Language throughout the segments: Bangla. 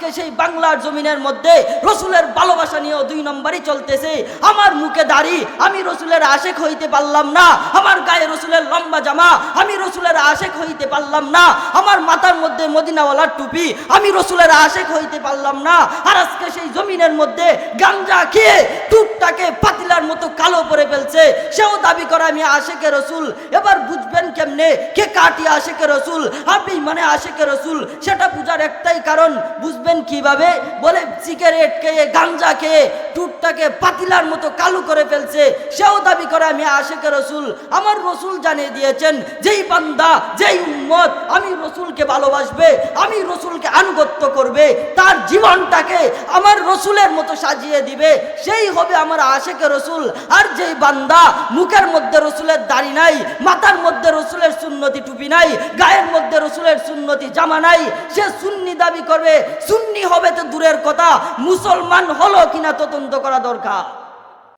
আজকে সেই বাংলার জমিনের মধ্যে রসুলের ভালোবাসা নিয়েও দুই নম্বরই চলতেছে। আমার মুখে দাড়ি, আমি রসুলের আশেক হইতে পারলাম না। আমার গায়ে রসুলের লম্বা জামা, আমি রসুলের আশেক হইতে পারলাম না। আমার মাথার মধ্যে মদিনাওয়ালার টুপি, আমি রসুলের আশেক হইতে পারলাম না। আর আজকে সেই জমিনের মধ্যে গাঞ্জা খেয়ে টুকটাকে পাতিলার মতো কালো করে ফেলছে। সেও দাবি করে, আমি আশেকে রসুল। এবার বুঝবেন কেমনে? কে কাটি আশেকে রসুল? আপনি মানে আশেকে রসুল। সেটা বুঝার একটাই কারণ। বুঝবেন কীভাবে? বলে, সিগারেট খেয়ে, গাঞ্জা খেয়ে, টুটটাকে পাতিলার মতো কালো করে ফেলছে। সেও দাবি করে, আমি আশেকে রসুল। আমার রসুল জানিয়ে দিয়েছেন, যেই বান্দা, যেই উম্মত, আমি রসুলকে ভালোবাসবে, আমি রসুলকে আনুগত্য করবে তার জীবনটাকে আমার রসুলের মতো সাজিয়ে দিবে সেই হবে আমার আশেকে রসুল আর যেই বান্দা মুখের মধ্যে রসুলের দাড়ি নাই মাথার মধ্যে রসুলের সুন্নতি টুপি নাই গায়ের মধ্যে রসুলের সুন্নতি জামা নাই সে সুন্নি দাবি করবে সুন্নি হবে তো দূরের কথা মুসলমান হলো কিনা তদন্ত করা দরকার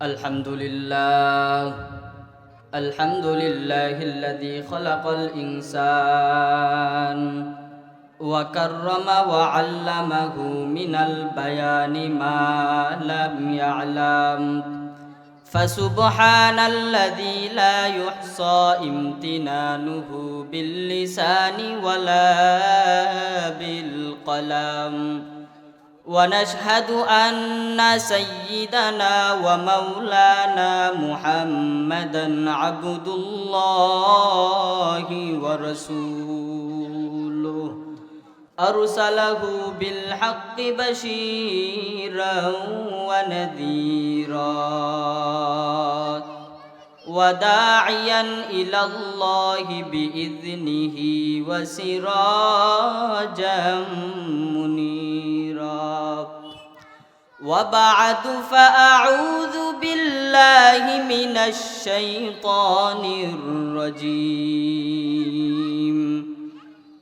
আলহামদুলিল্লাহ الحمد لله الذي خلق الإنسان وكرم وعلمه من البيان ما لم يعلم. فسبحان الذي لا يحصى امتنانه باللسان ولا بالقلم. ونشهد أن سيدنا ومولانا محمدا عبد الله ورسوله. أرسله بالحق بشيرا ونذيرا وداعيا إلى الله بإذنه وسراجا منيرا. وبعد فأعوذ بالله من الشيطان الرجيم.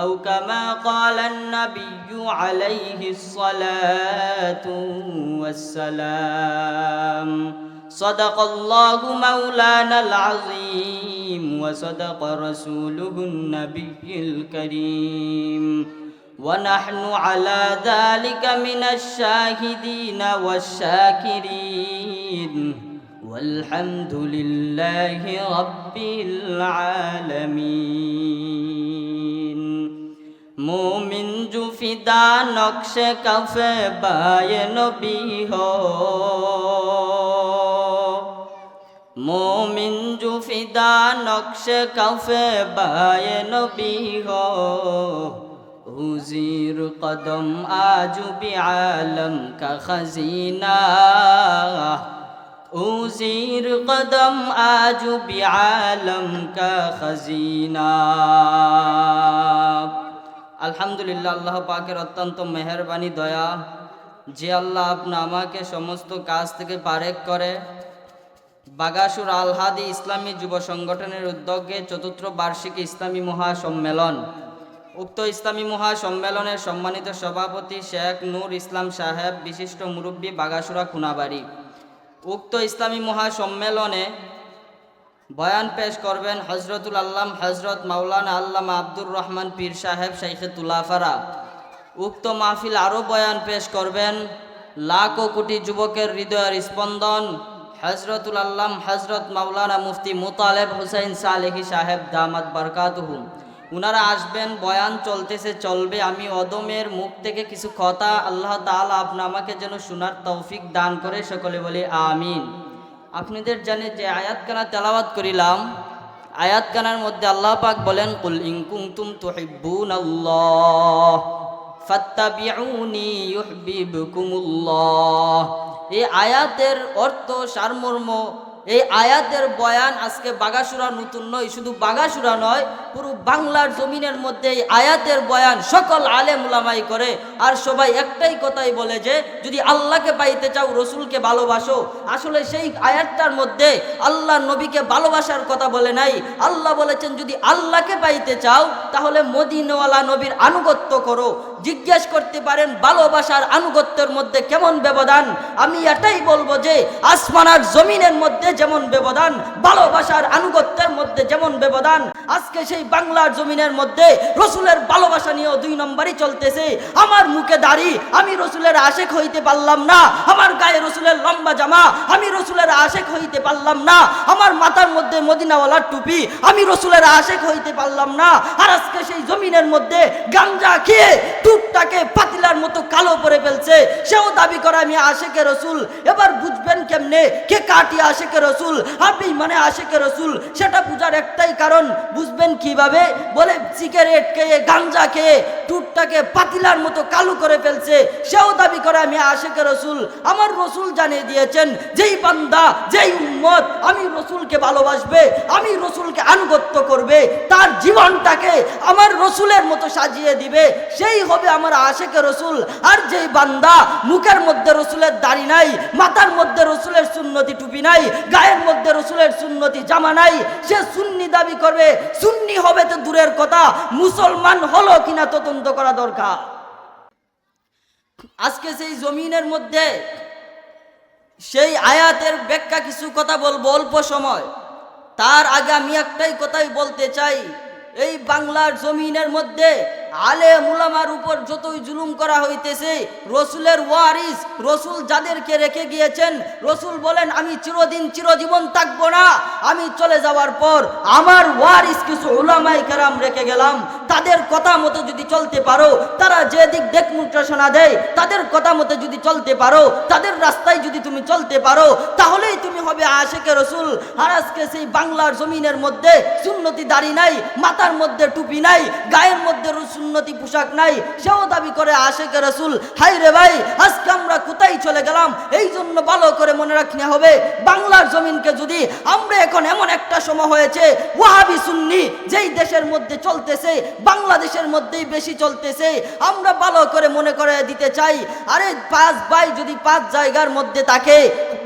أو كما قال النبي عليه الصلاة والسلام. صدق الله مولانا العظيم وصدق رسوله النبي الكريم. ونحن على ذلك من الشاهدين والشاكرين. والحمد لله رب العالمين. মুমিন জুফিদা নকশে কফে বায় নবী হ। মুমিন জুফিদা নকশে কফে বায় নবী হ। হুজির কদম আজুবি আলম কা উজির কদম আজুবি আলম কা আলহামদুলিল্লাহ, আল্লাহ পাকের অত্যন্ত মেহরবানি, দয়া। যে আল্লাহ আপনা আমাকে সমস্ত কাজ থেকে পারেক করে। বাগাসুর আলহাদি ইসলামী যুব সংগঠনের উদ্যোগে চতুর্থ বার্ষিক ইসলামী মহাসম্মেলন। উক্ত ইসলামী মহাসম্মেলনের সম্মানিত সভাপতি শেখ নূর ইসলাম সাহেব, বিশিষ্ট মুরব্বী বাগাসুরা খুনাবাড়ি। উক্ত ইসলামী মহাসম্মেলনে বয়ান পেশ করবেন হজরতুল আল্লাম হজরত মাওলানা আল্লামা আব্দুর রহমান পীর সাহেব শাইখে তুলাফারা। উক্ত মাহফিল আরও বয়ান পেশ করবেন। লাখ ও কোটি যুবকের হৃদয়ের স্পন্দন হজরতুল আল্লাম হজরত মাওলানা মুফতি মোতালেব হুসাইন সালেহি সাহেব দামাত বারকাতহু। উনারা আসবেন, বয়ান চলতেছে, চলবে। আমি অদমের মুখ থেকে কিছু কথা আল্লাহ তাআলা আপনা আমাকে যেন শোনার তৌফিক দান করে, সকলে বলে আমিন। আপনাদের জানে যে আয়াতখানা তেলাওয়াত করিলাম, আয়াতখানার মধ্যে আল্লাহ পাক বলেন, কুল ইন কুনতুম তুহিব্বুন আল্লাহ ফাত্তাবিউনি ইউহিব্বুকুমুল্লাহ। এই আয়াতের অর্থ সারমর্ম এই আয়াতের বয়ান আজকে বাগাসুরা নতুন নয়, শুধু বাগাসুরা নয়, পুরো বাংলার জমিনের মধ্যে এই আয়াতের বয়ান সকল আলেম উলামাই করে। আর সবাই একটাই কথাই বলে যে, যদি আল্লাহকে পাইতে চাও, রসুলকে ভালোবাসো, আসলে সেই আয়াতটার মধ্যে আল্লাহ নবীকে ভালোবাসার কথা বলে নাই। আল্লাহ বলেছেন, যদি আল্লাহকে পাইতে চাও, তাহলে মদিনওয়ালা নবীর আনুগত্য করো। জিজ্ঞেস করতে পারেন ভালোবাসার আনুগত্যের মধ্যে কেমন ব্যবধান? আমি এটাই বলব যে আসমান আর জমিনের মধ্যে যেমন ব্যবধান, ভালোবাসার আনুগত্যের মধ্যে যেমন ব্যবধান, আজকে সেই বাংলার জমিনের মধ্যে রসুলের ভালোবাসা নিয়েও দুই নম্বরই চলতেছে। আমার মুখে দাড়ি, আমি রসুলের আশেক হইতে পারলাম না। আমার গায়ে রসুলের লম্বা জামা, আমি রসুলের আশেক হইতে পারলাম না। আমার মাথার মধ্যে মদিনাওয়ালার টুপি, আমি রসুলের আশেক হইতে পারলাম না। আর আজকে সেই জমিনের মধ্যে গাঞ্জা খেয়ে টুকটাকে পাতিলার মতো কালো করে ফেলছে। সেও দাবি করে, আমি আশেকে রসুল। এবার বুঝবেন কেমনে? কে কাটি আশেকে রসুল? আপনি মানে আশেকে রসুল। সেটা বুঝার একটাই কারণ। বুঝবেন কীভাবে? বলে, সিগারেট খেয়ে, গাঞ্জা খেয়ে টুকটাকে পাতিলার মতো কালো করে ফেলছে। সেও দাবি করে, আমি আশেকে রসুল। আমার রসুল জানিয়ে দিয়েছেন, যেই বান্দা, যেই উম্মত, আমি রসুলকে ভালোবাসবে, আমি রসুলকে আনুগত্য করবে, তার জীবনটাকে আমার রসুলের মতো সাজিয়ে দিবে। সেই হবে আমার আশেকে রসুল। আর যেই বান্দা মুখের মধ্যে রসুলের দাড়ি নাই, মাথার মধ্যে রসুলের সুন্নতি টুপি নাই, গায়ের মধ্যে রসুলের সুন্নতি জামা নাই, সে সুন্নি দাবি করবে, সুন্নি হবে তো দূরের কথা, মুসলমান হলো কিনা তদন্ত করা দরকার। আজকে সেই জমিনের মধ্যে সেই আয়াতের ব্যাখ্যা কিছু কথা বলব অল্প সময়। তার আগে আমি একটাই কথাই বলতে চাই, এই বাংলার জমিনের মধ্যে আলে মুলামার উপর যতই জুলুম করা হইতেছে, রসুলের ওয়ারিস, রসুল যাদেরকে রেখে গিয়েছেন, রসুল বলেন, আমি চিরদিন চিরজীবন থাকব না। আমি চলে যাওয়ার পর আমার ওয়ারিস কিছু উলামাই কেরাম রেখে গেলাম। তাদের কথা মতো যদি চলতে পারো, তারা যে দিক দেখ নির্দেশনা দেয়, তাদের কথা মতো যদি চলতে পারো, তাদের রাস্তায় যদি তুমি চলতে পারো, তাহলেই তুমি হবে আশেকে রসুল। আর আজকে সেই বাংলার জমিনের মধ্যে সুন্নতি দাড়ি নাই, মাথার মধ্যে টুপি নাই, গায়ের মধ্যে সুন্নতি পোশাক নাই, সেও দাবি করে আশেকে রসুল হাই রে ভাই, আজকে আমরা কোথায় চলে গেলাম? এই জন্য ভালো করে মনে রাখতে হবে, বাংলার জমিনকে যদি আমরা এখন এমন একটা সময় হয়েছে, ওয়াহাবি সুন্নি যেই দেশের মধ্যে চলতেছে, বাংলাদেশের মধ্যেই বেশি চলতেছে, আমরা ভালো করে মনে করে দিতে চাই, আরে পাঁচ ভাই যদি পাঁচ জায়গার মধ্যে থাকে,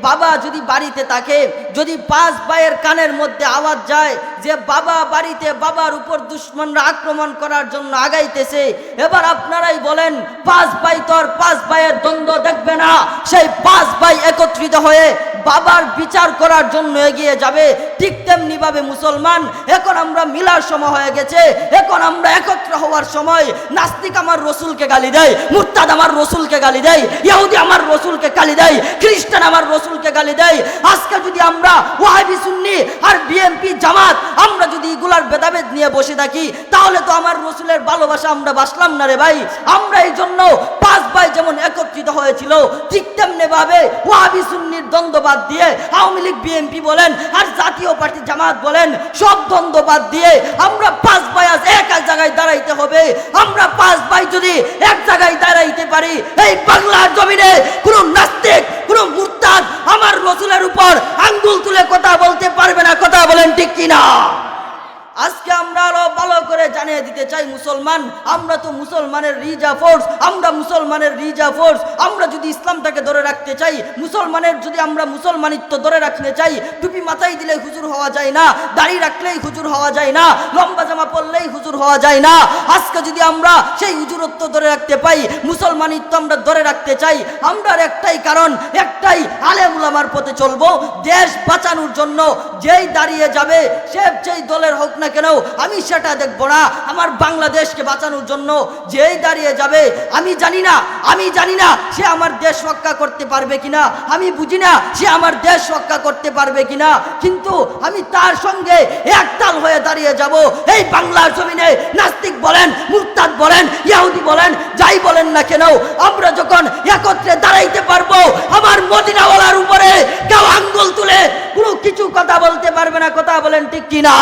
বাবা যদি বাড়িতে থাকে যদি পাঁচ ভাইয়ের কানের মধ্যে আওয়াজ যায় যে বাবা বাড়িতে বাবার উপর দুশ্মনরা আক্রমণ করার জন্য আগাইতেছে, এবার আপনারাই বলেন, পাঁচ ভাই তোর পাঁচ ভাইয়ের দ্বন্দ্ব দেখবে না। সেই পাঁচ ভাই একত্রিত হয়ে বাবার বিচার করার জন্য এগিয়ে যাবে। ঠিক তেমনিভাবে মুসলমান, এখন আমরা মিলার সময় হয়ে গেছে। এখন আমরা একত্র হওয়ার সময় নাস্তিক আমার রসুলকে গালি দেয়, মুরতাদ আমার রসুলকে গালি দেয় ইহুদি আমার রসুলকে গালি দেয়, খ্রিস্টান আমার রসুলকে গালি দেয়। আজকে যদি আমরা ওয়াহাবি সুন্নি আর বিএনপি জামাত, আমরা যদি এগুলার ভেদাভেদ নিয়ে বসে থাকি, তাহলে তো আমার রসুলের ভালোবাসা আমরা বাসলাম না রে ভাই। আমরা এই জন্য পাঁচ ভাই যেমন একত্রিত হয়েছিল, ঠিক তেমনি ভাবে ওয়াহাবি সুন্নির দ্বন্দ্ব বাদ দিয়ে আওয়ামী লীগ বিএনপি বলেন আর জাতীয় পার্টি জামাত বলেন, সব দ্বন্দ্ব বাদ দিয়ে আমরা পাঁচ ভাই আজ এক এক জায়গায় দাঁড়াইতে হবে। আমরা পাঁচ ভাই যদি এক জায়গায় দাঁড়াইতে পারি, এই বাংলার জমিনে কোনো নাস্তিক, কোনো মুরতাদ আমার রসুলের উপর আঙ্গুল তুলে কথা বলতে পারবে না। কথা বলেন ঠিক কিনা? আজকে আমরা আরও ভালো করে জানিয়ে দিতে চাই, মুসলমান, আমরা তো মুসলমানের রিজা ফোর্স আমরা মুসলমানের রিজা ফোর্স আমরা যদি ইসলামটাকে ধরে রাখতে চাই, মুসলমানের যদি আমরা মুসলমানিত্ব ধরে রাখতে চাই, টুপি মাথায় দিলে হুজুর হওয়া যায় না, দাড়ি রাখলেই হুজুর হওয়া যায় না, লম্বা জামা পরলেই হুজুর হওয়া যায় না, আজকে যদি আমরা সেই হুজুরত্ব ধরে রাখতে পাই, মুসলমানিত্ব আমরা ধরে রাখতে চাই, আমরা একটাই কারণ, একটাই আলেম উলামার পথে চলবো, দেশ বাঁচানোর জন্য যেই দাঁড়িয়ে যাবে, সে যেই দলের হোক না কেন? আমি সেটা দেখব না। আমার বাংলাদেশকে বাঁচানোর জন্য যেই দাঁড়িয়ে যাবে, আমি জানি না, আমি জানি না সে আমার দেশ রক্ষা করতে পারবে কিনা। আমি বুঝি না সে আমার দেশ রক্ষা করতে পারবে কিনা। কিন্তু আমি তার সঙ্গে একতাল হয়ে দাঁড়িয়ে যাব। এই বাংলার জমিনে নাস্তিক বলেন, মুরতাদ বলেন, ইয়াহুদি বলেন, যাই বলেন না কেন, আমরা যখন একত্রে দাঁড়াইতে পারব, আমার মদিনাওয়ালার উপরে কেউ আঙ্গুল তুলে কোনো কিছু কথা বলতে পারবে না। কথা বলেন ঠিক কিনা?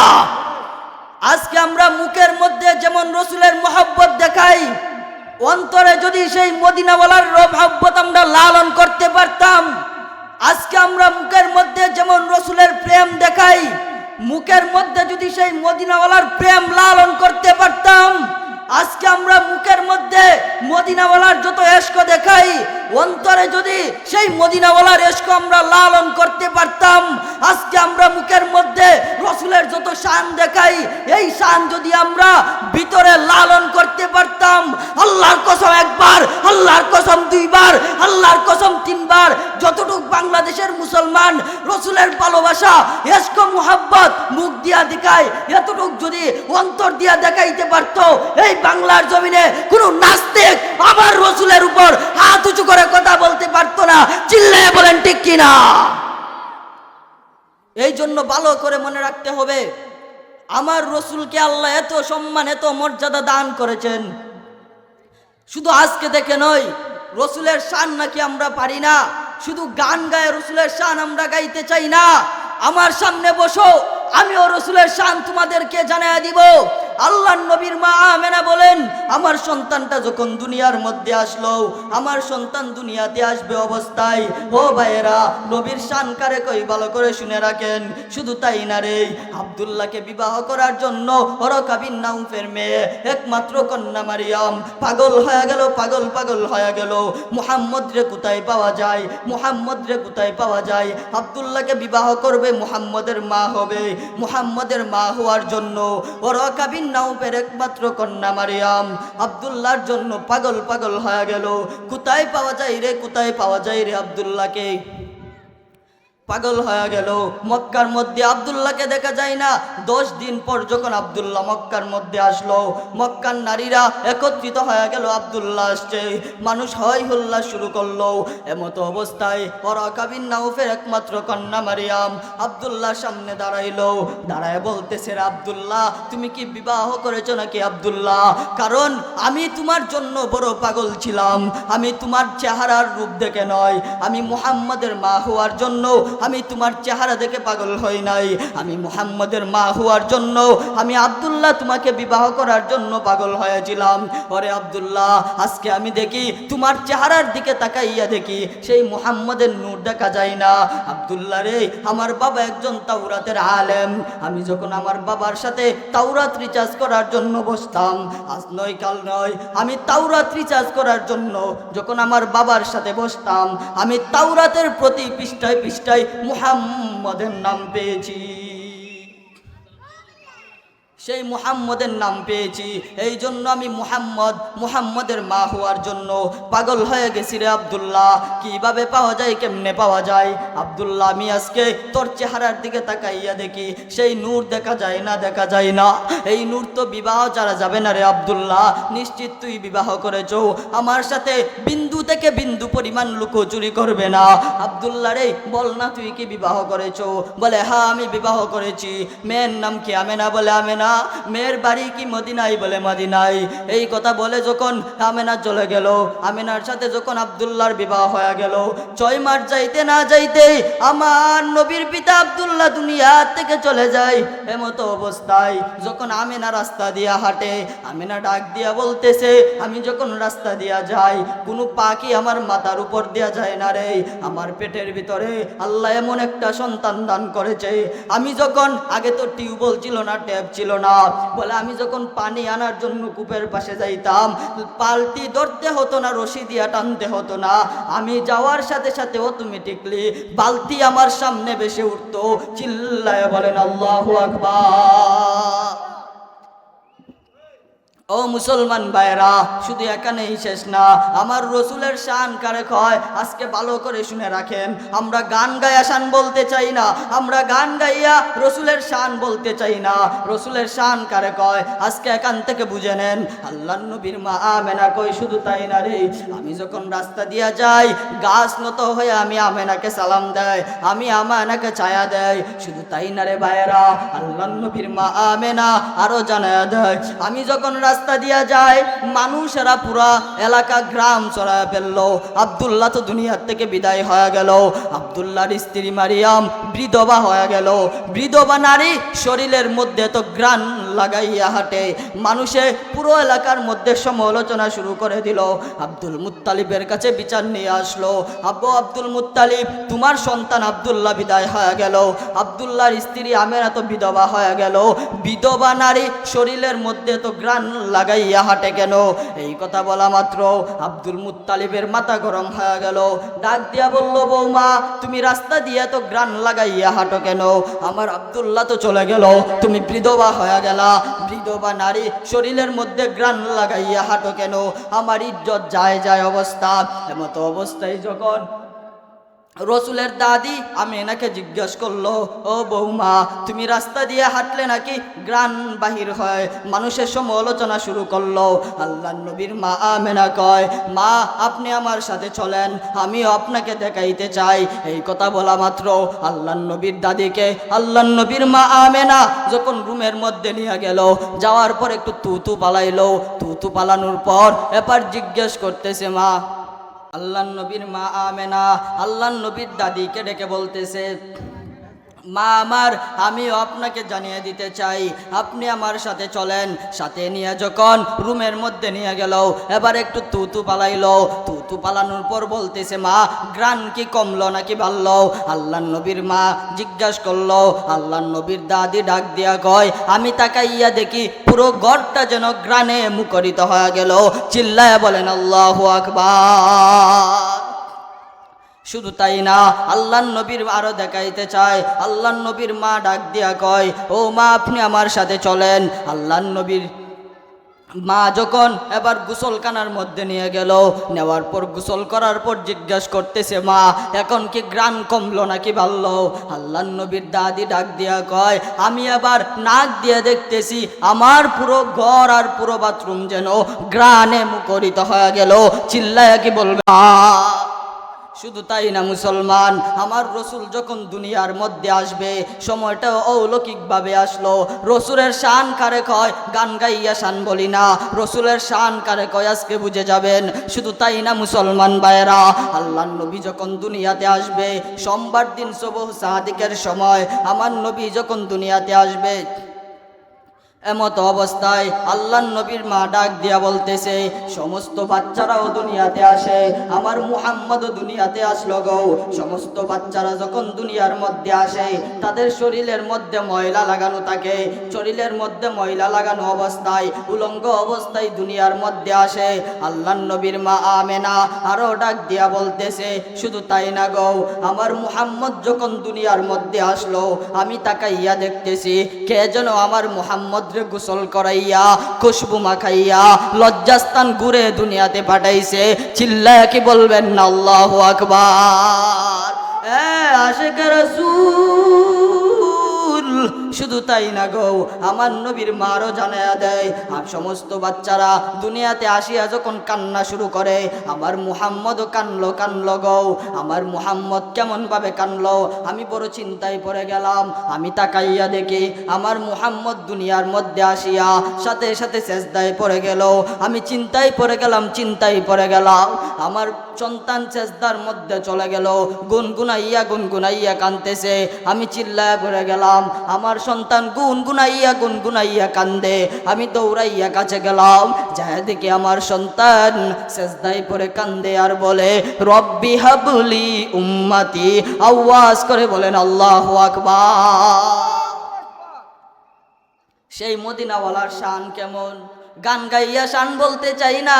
আজকে আমরা মুখের মধ্যে যেমন রসুলের মহব্বত দেখাই, অন্তরে যদি সেই মদিনাওয়ালার মহব্বত আমরা লালন করতে পারতাম, আজকে আমরা মুখের মধ্যে যেমন রসুলের প্রেম দেখাই, মুখের মধ্যে যদি সেই মদিনাওয়ালার প্রেম লালন করতে পারতাম, আজকে আমরা মুখের মধ্যে মদিনাওয়ালার যত এস্ক দেখাই অন্তরে যদি সেই মদিনাওয়ালার এস্ক আমরা লালন করতে পারতাম, আজকে আমরা মুখের মধ্যে রসুলের যত শান দেখাই, এই শান যদি আমরা ভিতরে লালন করতে পারতাম, আল্লাহর কসম একবার, আল্লাহর কসম দুইবার, আল্লাহর কসম তিনবার, যতটুক বাংলাদেশের মুসলমান রসুলের ভালোবাসা এস্ক মুহাব্বত মুখ দিয়া দেখায়, এতটুক যদি অন্তর দিয়া দেখাইতে পারতো, এই বাংলার জমিনে কোনো নাস্তিক আবার রসুলের উপর হাত উঁচু করে কথা বলতে পারতো না। চিল্লায় বলেন, ঠিক কিনা? এই জন্য ভালো করে মনে রাখতে হবে, আমার রসুলকে আল্লাহ এত সম্মান, এত মর্যাদা দান করেছেন। শুধু আজকে দেখে নয় রসুলের শান নাকি আমরা পারি না। শুধু গান গায়ে রসুলের শান আমরা গাইতে চাই না। আমার সামনে বসো আমিও রসুলের শান তোমাদেরকে জানাই দিব। আল্লাহ নবীর মা আমেনা বলেন, আমার সন্তানটা যখন দুনিয়ার মধ্যে আসলো, আমার সন্তান দুনিয়াতে আসবে অবস্থায়। ও ভাইয়েরা, নবীর শান কারে কই? ভালো করে শুনে রাখেন। শুধু তাই না রে, আব্দুল্লাহকে বিবাহ করার জন্য হরকাবিন নাউফের মেয়ে, একমাত্র কন্যা মারিয়াম, পাগল হয়ে গেল, পাগল পাগল হয়ে গেল। মুহাম্মদ রে কোথায় পাওয়া যায়? মুহাম্মদ রে কোথায় পাওয়া যায়? আব্দুল্লাহকে বিবাহ করবে মুহাম্মদের মা হবে। মুহাম্মদের মা হওয়ার জন্য। ওরকাবিন নাউপের একমাত্র কন্যা মারিয়াম। আবদুল্লার জন্য পাগল পাগল হয়ে গেল। কোথায় পাওয়া যায় রে, কোথায় পাওয়া যায় রে আব্দুল্লাহকে? পাগল হয়ে গেল। মক্কার মধ্যে আব্দুল্লাহকে দেখা যায় না। দশ দিন পর যখন আব্দুল্লাহ মক্কার মধ্যে আসলো, মক্কার নারীরা একত্রিত হয়ে গেল, আব্দুল্লাহ আসছে। মানুষ হয় হল্লা শুরু করল। এমতো অবস্থায় পরাকাবিন নাউফের একমাত্র কন্যা মারিয়াম আব্দুল্লাহ সামনে দাঁড়াইলো। দাঁড়ায় বলতেছে আব্দুল্লাহ, তুমি কি বিবাহ করেছ নাকি আবদুল্লাহ? কারণ আমি তোমার জন্য বড় পাগল ছিলাম। আমি তোমার চেহারার রূপ দেখে নয়। আমি মুহাম্মাদের মা হওয়ার জন্য আমি তোমার চেহারা দেখে পাগল হই নাই। আমি মুহাম্মদের মা হওয়ার জন্য, আমি আব্দুল্লাহ তোমাকে বিবাহ করার জন্য পাগল হয়েছিলাম। ওরে আব্দুল্লাহ, আজকে আমি দেখি তোমার চেহারার দিকে তাকাইয়া দেখি, সেই মুহাম্মদের নূর দেখা যায় না। আব্দুল্লাহ রে, আমার বাবা একজন তাওরাতের আলেম। আমি যখন আমার বাবার সাথে তাওরাত রিচার্জ করার জন্য বসতাম, আজ নয়, কাল নয়, আমি তাওরাত রিচার্জ করার জন্য যখন আমার বাবার সাথে বসতাম, আমি তাওরাতের প্রতি পৃষ্ঠায় পৃষ্ঠায় মুহাম্মদের নাম পেয়েছি। সেই মুহাম্মদের নাম পেয়েছি। এই জন্য আমি মুহাম্মদ, মুহাম্মদের মা হওয়ার জন্য পাগল হয়ে গেছি রে আবদুল্লাহ। কীভাবে পাওয়া যায়, কেমনে পাওয়া যায়? আবদুল্লাহ, আমি আজকে তোর চেহারার দিকে তাকাইয়া দেখি, সেই নূর দেখা যায় না, দেখা যায় না। এই নূর তো বিবাহ যারা যাবে না রে আবদুল্লাহ। নিশ্চিত তুই বিবাহ করেছ। আমার সাথে বিন্দু থেকে বিন্দু পরিমাণ লুকোচুরি করবে না। আবদুল্লাহ রে, বল না তুই কি বিবাহ করেছ? বলে হ্যাঁ আমি বিবাহ করেছি। মেয়ের নাম কি আমেনা? বলে, আমেনা মেয়ের বাড়ি কি মদিনাই বলে মদিনাই? এই কথা বলে যখন আমেনা চলে গেল, আমেনার সাথে যখন আবদুল্লাহর বিবাহ হয়ে গেল, ছয় মাস যাইতে না যাইতে আমার নবীর পিতা আবদুল্লাহ দুনিয়া থেকে চলে যায়। এমতো অবস্থায় যখন আমেনা রাস্তা দিয়া হাঁটে, আমেনা ডাক দিয়া বলতেছে, আমি যখন রাস্তা দিয়া যাই, কোনো পাখি আমার মাথার উপর দেয়া যায় না রে। আমার পেটের ভিতরে আল্লাহ এমন একটা সন্তান দান করেছে। আমি যখন, আগে তো টিউবওয়েল ছিল না ট্যাপ ছিল না বলে, আমি যখন পানি আনার জন্য কূপের পাশে যাইতাম পাল্টি ধরতে হতো না, রশি দিয়া টানতে হতো না। আমি যাওয়ার সাথে সাথে অটোমেটিকলি বালতি আমার সামনে বেশি উঠতো। চিল্লায় বলেন, আল্লাহ আকবার। ও মুসলমান ভাইরা শুধু এখানেই শেষ না, আমার রসুলের শান কারে কয়? আজকে ভালো করে শুনে রাখেন, আমরা গান গায়া শান বলতে চাই না, আমরা গান গাইয়া রসুলের শান বলতে চাই না, রসুলের শান কারে কয়? আজকে এখান থেকে বুঝে নেন, আল্লাহ নবীর মা আমেনা কই? শুধু তাই না রে, আমি যখন রাস্তা দিয়া যাই, গাছ নত হয়ে আমি আমেনাকে সালাম দেয় আমি আমানাকে ছায়া দেয় শুধু তাই না রে ভাইরা আল্লাহ নবীর মা আমেনা আরও জানায় দেয়, আমি যখন রাস্তা দিয়া যায়, মানুষেরা পুরা এলাকা গ্রাম চড়ায় ফেলল। আবদুল্লাহ তো দুনিয়ার থেকে বিদায় হয়ে গেল। আবদুল্লাহর স্ত্রী মারিয়াম বিধবা হয়ে গেল। বিধবা নারী শরীরের মধ্যে তো গ্রান লাগাইয়া হাঁটে। মানুষে পুরো এলাকার মধ্যে সমালোচনা শুরু করে দিল। আব্দুল মুত্তালিবের কাছে বিচার নিয়ে আসলো। আব্বু আব্দুল মুত্তালিব, তোমার সন্তান আব্দুল্লাহ বিদায় হয়ে গেল। আব্দুল্লাহর স্ত্রী আমেরা তো বিধবা হয়ে গেল। বিধবা নারী শরীরের মধ্যে তো গ্রান লাগাইয়া হাঁটে কেন? এই কথা বলা মাত্র আব্দুল মুত্তালিবের মাথা গরম হয়ে গেল। ডাক দিয়া বলল, বৌমা, তুমি রাস্তা দিয়ে তো গ্রান লাগাইয়া হাঁটো কেন? আমার আব্দুল্লাহ তো চলে গেল। তুমি বিধবা হয়ে গেলা। বিধবা নারী শরীরের মধ্যে গ্রান লাগাইয়া হাঁটো কেন? আমার ইজ্জত যায় যায় অবস্থা। এমতো অবস্থায় যখন রসুলের দাদি আমি এনাকে জিজ্ঞেস করল, ও বৌমা, তুমি রাস্তা দিয়ে হাঁটলে নাকি গ্রান বাহির হয়? মানুষের সমালোচনা শুরু করল আল্লাহ নবীর মা আমেনা কয়, মা, আপনি আমার সাথে চলেন, আমিও আপনাকে দেখাইতে চাই। এই কথা বলা মাত্র আল্লাহ নবীর দাদিকে। আল্লাহ নবীর মা আমেনা যখন রুমের মধ্যে নিয়ে গেল, যাওয়ার পর একটু তুতু পালাইলো। তুতু পালানোর পর এবার জিজ্ঞেস করতেছে, মা আল্লাহ নবীর মা আমেনা আল্লাহ নবীর দাদিকে ডেকে বলতেছে মা আমার আমিও আপনাকে জানিয়ে দিতে চাই। আপনি আমার সাথে চলেন, সাথে নিয়ে যখন রুমের মধ্যে নিয়ে গেল এবার একটু তুতু পালাইলো তুতু পালানোর পর বলতেছে, মা গ্রান কি কমলো নাকি বাড়ল আল্লাহ নবীর মা জিজ্ঞাসা করল আল্লাহ নবীর দাদি ডাক দিয়া কয়, আমি তাকাইয়া দেখি পুরো ঘরটা যেন গ্রানে মুখরিত হয়ে গেল। চিল্লায় বলেন, আল্লাহ আকবার। শুধু তাই না আল্লাহ নবীর আরও দেখাইতে চায় আল্লাহ নবীর মা ডাক দিয়া কয়, ও মা, আপনি আমার সাথে চলেন। আল্লাহ নবীর মা যখন এবার গোসলখানার মধ্যে নিয়ে গেল, নেওয়ার পর, গোসল করার পর জিজ্ঞাসা করতেছে, মা, এখন কি গ্রান কমলো নাকি ভাল্লো আল্লাহ নবীর দাদি ডাক দিয়া কয়, আমি আবার নাক দিয়ে দেখতেছি, আমার পুরো ঘর আর পুরো বাথরুম যেন গ্রানে মুখরিত হয়ে গেল। চিল্লায় কি বলবে! শুধু তাই না মুসলমান? আমার রসুল যখন দুনিয়ার মধ্যে আসবে সময়টা অলৌকিকভাবে আসলো। রসুলের শান কারে কয়? গান গাইয়া শান বলি না। রসুলের শান কারে কয়? আজকে বুঝে যাবেন। শুধু তাই না মুসলমান ভাইয়েরা? আল্লাহ নবী যখন দুনিয়াতে আসবে, সোমবার দিন সবহ সাদিকের সময়, আমার নবী যখন দুনিয়াতে আসবে এমত অবস্থায় আল্লাহ নবীর মা ডাক দিয়া বলতেছে, সমস্ত বাচ্চারাও দুনিয়াতে আসে, আমার মুহাম্মদও দুনিয়াতে আসলো গো। সমস্ত বাচ্চারা যখন দুনিয়ার মধ্যে আসে, তাদের শরীরের মধ্যে ময়লা লাগানো থাকে। শরীরের মধ্যে ময়লা লাগানো অবস্থায়, উলঙ্গ অবস্থায় দুনিয়ার মধ্যে আসে। আল্লাহ নবীর মা আমেনা আরও ডাক দিয়া বলতেছে, শুধু তাই না গো, আমার মুহাম্মদ যখন দুনিয়ার মধ্যে আসলো, আমি তাকাইয়া দেখতেছি, কে যেন আমার মুহাম্মদ রে গোসল করাইয়া, খুশবু মাখাইয়া, লজ্জাস্থান ঘুরে দুনিয়াতে পাঠাইছে। চিল্লায় কি বলবেন না, আল্লাহ আকবার। হ্যাঁ আশেখ রাসূল শুধু তাই না গো, আমার নবীর মারও জানায়া দেয়। আর সমস্ত বাচ্চারা দুনিয়াতে আসিয়া যখন কান্না শুরু করে, আমার মুহাম্মদও কানলো কানলো গো। আমার মুহাম্মদ কেমন ভাবে কানলো? আমি বড় চিন্তায় পড়ে গেলাম। আমি তাকাইয়া দেখি, আমার মুহাম্মদ দুনিয়ার মধ্যে আসিয়া সাথে সাথে চেষ্টায় পড়ে গেল। আমি চিন্তায় পড়ে গেলাম, চিন্তায় পড়ে গেলাম। আমার সন্তান চেষ্টার মধ্যে চলে গেল। গুনগুনাইয়া গুনগুনাইয়া কানতেছে আমি চিল্লায় পড়ে গেলাম। আমার সন্তান গুনগুনাইয়া গুনগুনাইয়া কান্দে। আমি দৌড়াইয়া কাছে গেলাম। যায় দেখি আমার সন্তান চেষ্টায় পড়ে কান্দে আর বলে, রব্বি হাবলি উম্মাতি। আওয়াজ করে বলেন, আল্লাহ আকবার। সেই মদিনাওয়ালার শান কেমন? গান গাইয়া শান বলতে চাই না।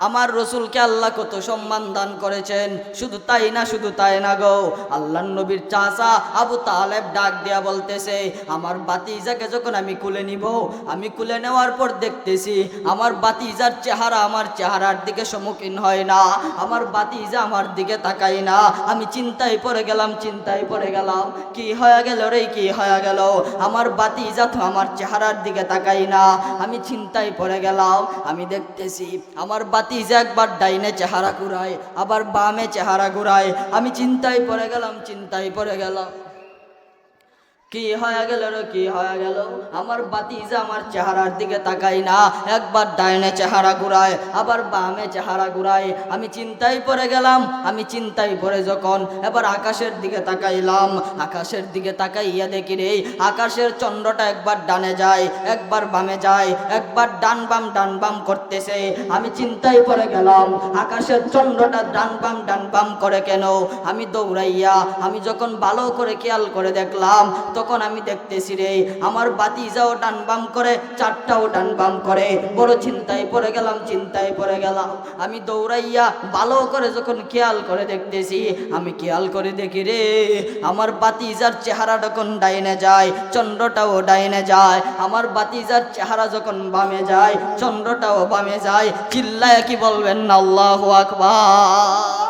আমার রসুলকে আল্লাহ কত সম্মান দান করেছেন। শুধু তাই না, শুধু তাই না গো। আল্লাহ নবীর চাচা আবু তালেব ডাক দিয়া বলতেছে, আমার বাতিজাকে যখন আমি কুলে নিব, আমি কুলে নেওয়ার পর দেখতেছি আমার বাতিজার চেহারা আমার চেহারার দিকে সম্মুখীন হয় না। আমার বাতিজা আমার দিকে তাকাই না। আমি চিন্তায় পড়ে গেলাম, চিন্তায় পড়ে গেলাম। কি হয়ে গেল রে, কি হয়ে গেল? আমার বাতিজা তো আমার চেহারার দিকে তাকাই না। আমি চিন্তায় পড়ে গেলাম। আমি দেখতেছি আমার বাতিজা একবার ডাইনে চেহারা ঘুরায়, আবার বামে চেহারা ঘুরায়। আমি চিন্তায় পড়ে গেলাম, চিন্তায় পড়ে গেলাম। কি হয়ে গেল রে, কি হয়ে গেল? আমার বাতিজা আমার চেহারার দিকে তাকাই না, একবার ডাইনে চেহারা ঘুরায়, আবার বামে চেহারা ঘুরায়। আমি চিন্তায় পড়ে গেলাম, আমি চিন্তায় পড়ে যখন এবার আকাশের দিকে তাকাইলাম, আকাশের দিকে তাকাইয়া দেখি রে, আকাশের চন্দ্রটা একবার ডানে যায়, একবার বামে যায়, একবার ডান বাম ডান বাম করতেছে। আমি চিন্তায় পড়ে গেলাম, আকাশের চন্দ্রটা ডান বাম ডান বাম করে কেন? আমি দৌড়াইয়া, আমি যখন ভালো করে খেয়াল করে দেখলাম তখন আমি দেখতেছি রে, আমার বাতিজাও ডান বাম করে, চারটাও ডান বাম করে। বড় চিন্তায় পড়ে গেলাম, চিন্তায় পড়ে গেলাম। আমি দৌড়াইয়া ভালো করে যখন খেয়াল করে দেখতেছি, আমি খেয়াল করে দেখি রে, আমার বাতিজার চেহারা যখন ডাইনে যায়, চন্দ্রটাও ডাইনে যায়। আমার বাতিজার চেহারা যখন বামে যায়, চন্দ্রটাও বামে যায়। চিল্লায় কি বলবেন? আল্লাহ আকবার।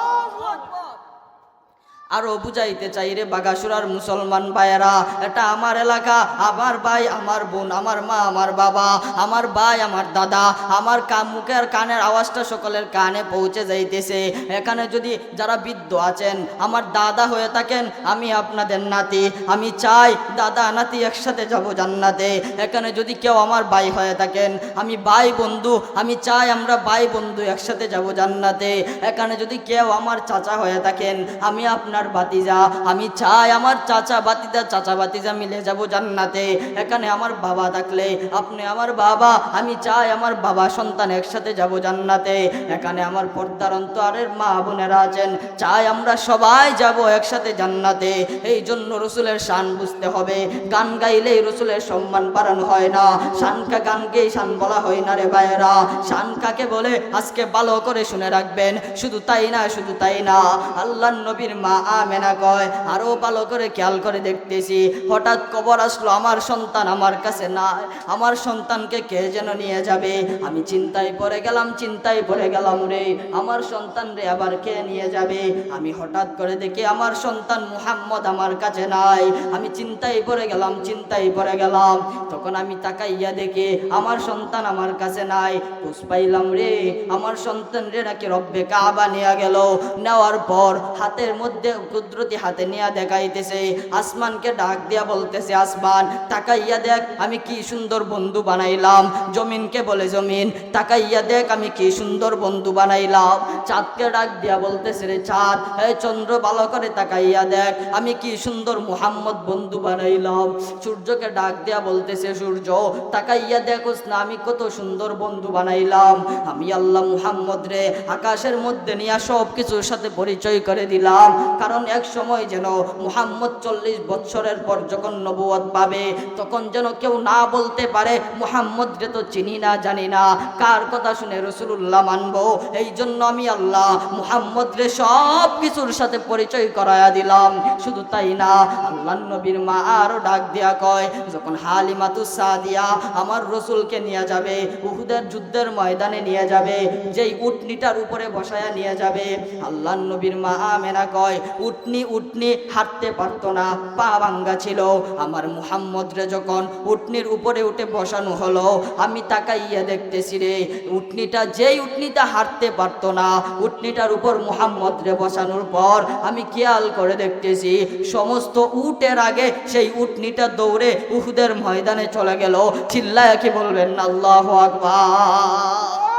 আরও বুঝাইতে চাই রে বাগাসুরার মুসলমান ভাইয়েরা। এটা আমার এলাকা, আমার ভাই, আমার বোন, আমার মা, আমার বাবা, আমার ভাই, আমার দাদা, আমার মুখের কানের আওয়াজটা সকলের কানে পৌঁছে যাইতেছে। এখানে যদি যারা বৃদ্ধ আছেন, আমার দাদা হয়ে থাকেন, আমি আপনাদের নাতি, আমি চাই দাদা, নাতি একসাথে যাব জান্নাতে। এখানে যদি কেউ আমার ভাই হয়ে থাকেন, আমি ভাই, বন্ধু, আমি চাই আমরা ভাই, বন্ধু একসাথে যাব জান্নাতে। এখানে যদি কেউ আমার চাচা হয়ে থাকেন, আমি আপনার বাতিজা আমি চাই আমার চাচা বাতিজা চাচা বাতিজা মিলে যাব জান্নাতে। এখানে আমার বাবা থাকলে আপনি আমার বাবা, আমি চাই আমার বাবা সন্তান একসাথে যাব জান্নাতে। এখানে আমার পর্দার অন্তরের মা বোনেরা আছেন, চাই আমরা সবাই যাব একসাথে জান্নাতে। এই জন্য রসুলের শান বুঝতে হবে। গান গাইলেই রসুলের সম্মান বাড়ানো হয় না। শানকা গানকেই শান বলা হয় না রে ভাইয়েরা। শান কাকে বলে? আজকে ভালো করে শুনে রাখবেন। শুধু তাই না, শুধু তাই না। আল্লাহ নবীর মা আমেনা কয়, আরও ভালো করে খেয়াল করে দেখতেছি। হঠাৎ কবর আসলো, আমার সন্তান আমার কাছে না আমার সন্তানকে কে যেন নিয়ে যাবে? আমি চিন্তায় পড়ে গেলাম, চিন্তায় পড়ে গেলাম রে। আমার সন্তান রে, আবার কে নিয়ে যাবে? আমি হঠাৎ করে দেখি আমার সন্তান মুহাম্মদ আমার কাছে নাই। আমি চিন্তায় পড়ে গেলাম, চিন্তায় পড়ে গেলাম। তখন আমি তাকাইয়া দেখি আমার সন্তান আমার কাছে নাই। পুষ পাইলাম রে, আমার সন্তান রে নাকি রব্বে কাবা নিয়ে গেল। নেওয়ার পর হাতের মধ্যে কুদরতি হাতে নিয়ে দেখাইতেছে, আসমানকে ডাক দিয়া বলতেছে, আসমান, তাকাইয়া দেখ আমি কি সুন্দর বন্ধু বানাইলাম। জমিনকে বলে, জমিন, তাকাইয়া দেখ আমি কি সুন্দর বন্ধু বানাইলাম। চাঁদকে ডাক দিয়া বলতেছে, রে চাঁদ এই চন্দ্র, ভালো করে তাকাইয়া দেখ আমি কি সুন্দর মুহাম্মদ বন্ধু বানাইলাম। সূর্যকে ডাক দিয়া বলতেছে, সূর্য, তাকাইয়া দেখোস না আমি কত সুন্দর বন্ধু বানাইলাম। আমি আল্লাহ মুহাম্মদ রে, আকাশের মধ্যে নিয়ে সব কিছুর সাথে পরিচয় করে দিলাম। কারণ এক সময় যেন মুহাম্মদ চল্লিশ বৎসরের পর যখন নবুয়ত পাবে, তখন যেন কেউ না বলতে পারে মুহাম্মদ রে তো চিনি না, জানি না। কার কথা শুনে রসুল্লাহ মানবো? এই জন্য আমি আল্লাহ মুহাম্মদ রে সব কিছুর সাথে পরিচয় করায়া দিলাম। শুধু তাই না আল্লাহ নবীর মা আরও ডাক দিয়া কয়, যখন হালিমাতু সাদিয়া আমার রসুলকে নিয়ে যাবে, উহুদের যুদ্ধের ময়দানে নিয়ে যাবে, যেই উটনিটার উপরে বসায়া নিয়ে যাবে আল্লাহ নবীর মা আমেনা কয় উটনি উটনি হাঁটতে পারতো না, পা ভাঙ্গা ছিল। আমার মুহাম্মদ রে যখন উটনির উপরে উঠে বসানো হলো, আমি তাকাইয়া দেখতেছি রে, উটনিটা যেই উটনিটা হাঁটতে পারতো না, উটনিটার উপর মুহাম্মদ রে বসানোর পর আমি খেয়াল করে দেখতেছি, সমস্ত উটের আগে সেই উটনিটা দৌড়ে উহুদের ময়দানে চলে গেল। চিল্লায় কি বলবেন? আল্লাহ আকবার।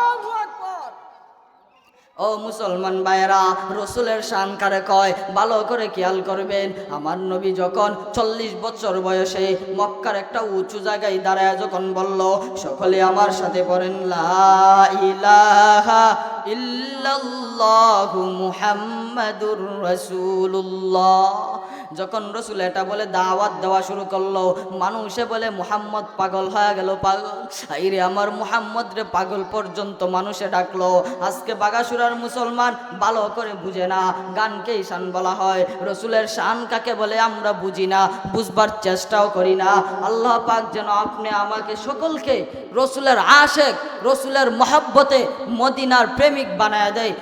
ও মুসলমান ভাইয়েরা, রসুলের শান কারে কয়? ভালো করে খেয়াল করবেন, আমার নবী যখন চল্লিশ বছর বয়সে মক্কার একটা উঁচু জায়গায় দাঁড়ায় যখন বলল, সকলে আমার সাথে পড়েন, লা ইলাহা ইল্লাল্লাহু মুহাম্মাদুর রাসূলুল্লাহ। যখন রসুল এটা বলে দাওয়াত দেওয়া শুরু করল, মানুষে বলে, মুহাম্মদ পাগল হয়ে গেল, পাগল। রে আমার মুহাম্মদ রে পাগল পর্যন্ত মানুষে ডাকলো। আজকে বাগাসুরার মুসলমান ভালো করে বুঝে না, গানকেই শান বলা হয়। রসুলের শান কাকে বলে আমরা বুঝি না, বুঝবার চেষ্টাও করি না। আল্লাহ পাক যেন আপনি আমাকে সকলকে, রসুলের আশেক, রসুলের মহাব্বতে মদিনার প্রেমিক বানায় দেয়